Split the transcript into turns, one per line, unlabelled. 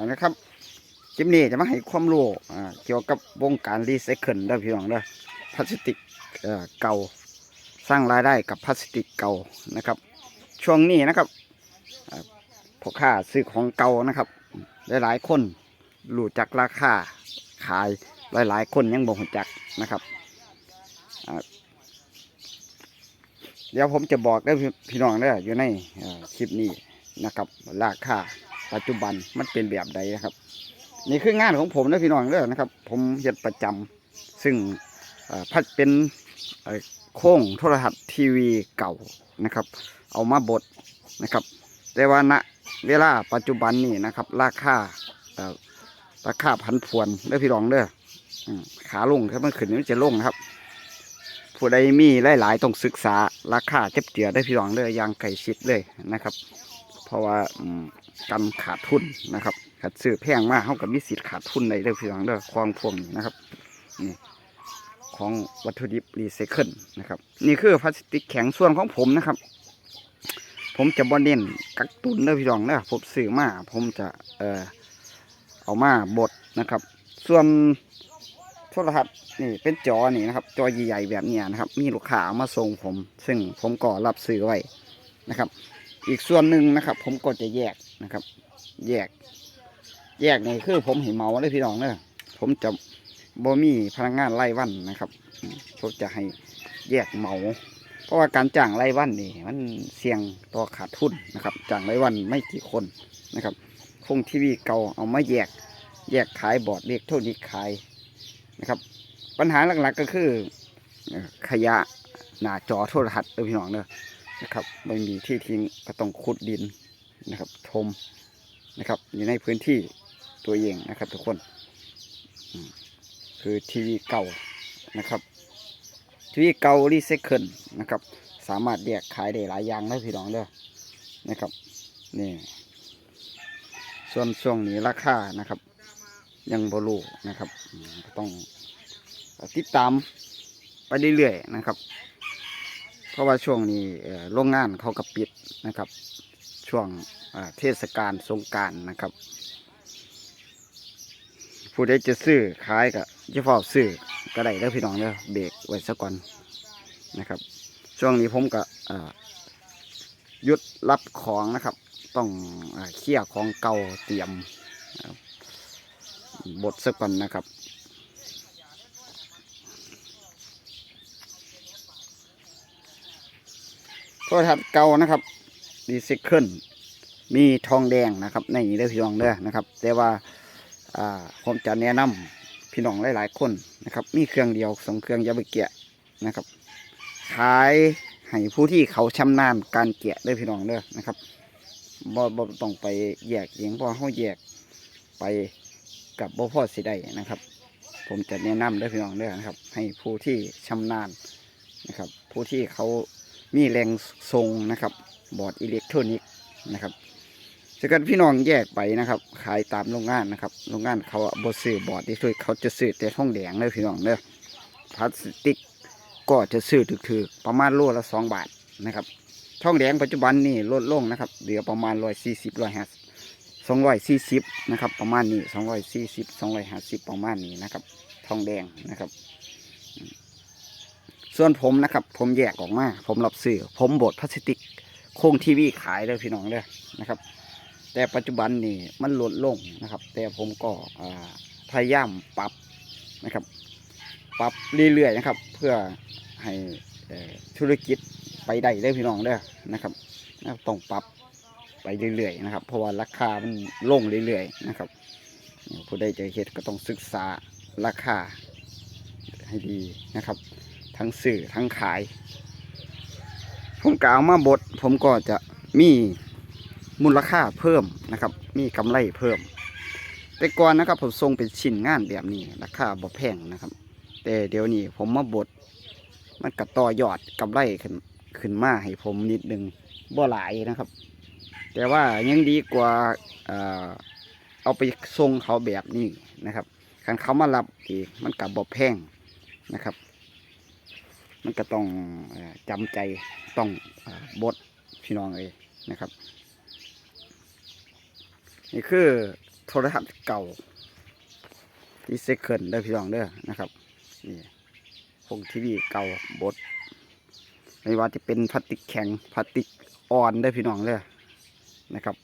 อนะครับคลิปนี้จะมาให้ความรู้เกี่ยวกับวงการรีไซเคิลเด้พี่น้องเด้พลาสติกเก่าสร้างรายได้กับพลาสติกเก่านะครับ ช่วงนี้นะครับพ่อค้าซื้อของเก่านะครับ หลายๆคนรู้จักราคาขายหลายๆ คนยังบ่รู้จักนะครับเดี๋ยวผมจะบอกได้พี่น้องเด้ออยู่ในคลิปนี้นะครับ ราคา ปัจจุบันมันเป็นแบบใดนะครับ นี่คืองานของผมนะพี่น้องเด้อนะครับ ผมเฮ็ดประจำซึ่งพัดเป็นโค้งโทรทัศน์ทีวีเก่านะครับ เอามาบดนะครับ แต่ว่าณเวลาปัจจุบันนี่นะครับ ราคาราคาพันพวนเด้อพี่น้องเด้ออืมขาลงถ้ามันขึ้นมันจะลงครับ ผู้ใดมีหลายๆต้องศึกษาราคาเจ็บเจือได้พี่น้องเด้ออย่างไก่ชิดเลยนะครับ เพราะว่ากันขาดทุนนะครับขาดซื้อแพงมากเขากับมีสิทธิ์ขาดทุนในเด้อพี่น้องเด้อคลองพวงนะครับนี่ของวัตถุดิบรีไซเคิลนะครับ นี่คือพลาสติกแข็งส่วนของผมนะครับ ผมจะบอเน้นกักตุนเด้อพี่น้องเด้อผมซื้อมาผมจะเออเอามาบดนะครับ ส่วนโทรทัศน์นี่เป็นจอนี่นะครับ จอใหญ่ๆแบบนี้นะครับ มีลูกค้ามาส่งผม ซึ่งผมก็รับซื้อไว้นะครับ อีกส่วนหนึ่งนะครับ ผมก็จะแยกนะครับ แยก แยกนี่คือ ผมเห็นเมาเลยพี่น้องเนอะผมจะบ่มีพนักงานไล่วันนะครับผมจะให้แยกเมา เพราะว่าการจ้างไล่วันนี่มันเสี่ยงต่อขาดทุนนะครับจ้างไล่วันไม่กี่คนนะครับคงทีวีเก่าเอามาแยก แยกขายบอร์ดเรียกโทษนี้ขายนะครับ ปัญหาหลักๆก็คือขยะหน้าจอโทรทัศน์เด้อพี่น้องเนอะ นะครับ ไม่มีที่ทิ้งก็ต้องขุดดินนะครับทมนะครับ อยู่ในพื้นที่ตัวเองนะครับ ทุกคนคือทีวีเก่านะครับทีวีเก่ารีไซเคิลนะครับ สามารถแยกขายได้หลายอย่างได้พี่น้องเด้อนะครับนี่ส่วนช่วงนี้ราคานะครับ ยังบรูนะครับ ต้องติดตามไปเรื่อยๆนะครับ เพราะว่าช่วงนี้โรงงานเขาก็ปิดนะครับ ช่วงเทศกาลสงการนะครับ ผู้ใดจะซื้อขายก็จะเฝ้าซื้อก็ได้เด้อพี่น้องเด้อเบรกไว้ซะก่อนนะครับ ช่วงนี้ผมก็ยุดรับของนะครับ ต้องอเคลียร์ของเก่าเตรียมบดซะก่อนนะครับ ทรทัศน์เก่านะครับดีไซเคิลมีทองแดงนะครับ ในนี้เด้อพี่น้องเด้อนะครับ แต่ว่าผมจะแนะนำพี่น้องหลายๆคนนะครับ มีเครื่องเดียวสองเครื่องยาไปเกะนะครับ ขายให้ผู้ที่เขาชำนาญการเกะเด้อพี่น้องเด้อนะครับบ่บ่ต้องไปแยกเองเพราะเขาแยกไปกับบ่พ่อสิได้นะครับ ผมจะแนะนำเด้อพี่น้องเด้อนะครับ ให้ผู้ที่ชำนาญนะครับ ผู้ที่เขา มีแรงทรงนะครับ บอร์ดอิเล็กทรอนิกส์นะครับจากการพี่น้องแยกไปนะครับ ขายตามโรงงานนะครับ โรงงานเขาอซื้อบอร์ดที่ช่วยเขาจะซื้อแต่ท่องแดงเลยพี่น้องเด้อพลาสติกก็จะซื้อถือๆประมาณโลละสองบาทนะครับท่องแดงปัจจุบันนี่ลดลงนะครับเหลือประมาณร้อยสี่สิบร้อยห้าสองร้อยสี่สิบนะครับประมาณนี้สองร้อยสี่สิบสองร้อยห้าสิบประมาณนี้นะครับ ทองแดงนะครับ ส่วนผมนะครับ ผมแยกออกมา ผมรับซื้อผมบดพลาสติกโค้งทีวีขายเลยพี่น้องเลยนะครับ แต่ปัจจุบันนี่มันลดลงนะครับ แต่ผมก็พยายามปรับนะครับ ปรับเรื่อยๆนะครับ เพื่อให้ธุรกิจไปได้เลยพี่น้องเด้อนะครับต้องปรับไปเรื่อยๆนะครับ เพราะว่าราคามันลงเรื่อยๆนะครับผู้ใดจะเฮ็ดก็ต้องศึกษาราคาให้ดีนะครับ ทั้งสื่อทั้งขาย ผมกล่าวมาบดผมก็จะมีมูลค่าเพิ่มนะครับ มีกำไรเพิ่ม แต่ก่อนนะครับผมส่งเป็นชิ้นงานแบบนี้ราคาบ่แพงนะครับ แต่เดี๋ยวนี้ผมมาบดมันก็ต่อยอดกำไรขึ้นขึ้นมาให้ผมนิดนึงบ่หลายนะครับ แต่ว่ายังดีกว่าเอาไปส่งเขาแบบนี้นะครับคันเขามารับอีกมันกับบ่แพงนะครับ มันก็ต้องจำใจต้องบดพี่น้องเลยนะครับ นี่คือโทรทัศน์เก่าที่เซคันเด้พี่น้องเด้อนะครับนี่พงทีวีเก่าบดไม่ว่าจะเป็นพลาสติกแข็งพลาสติกอ่อนเด้พี่น้องเด้อนะครับ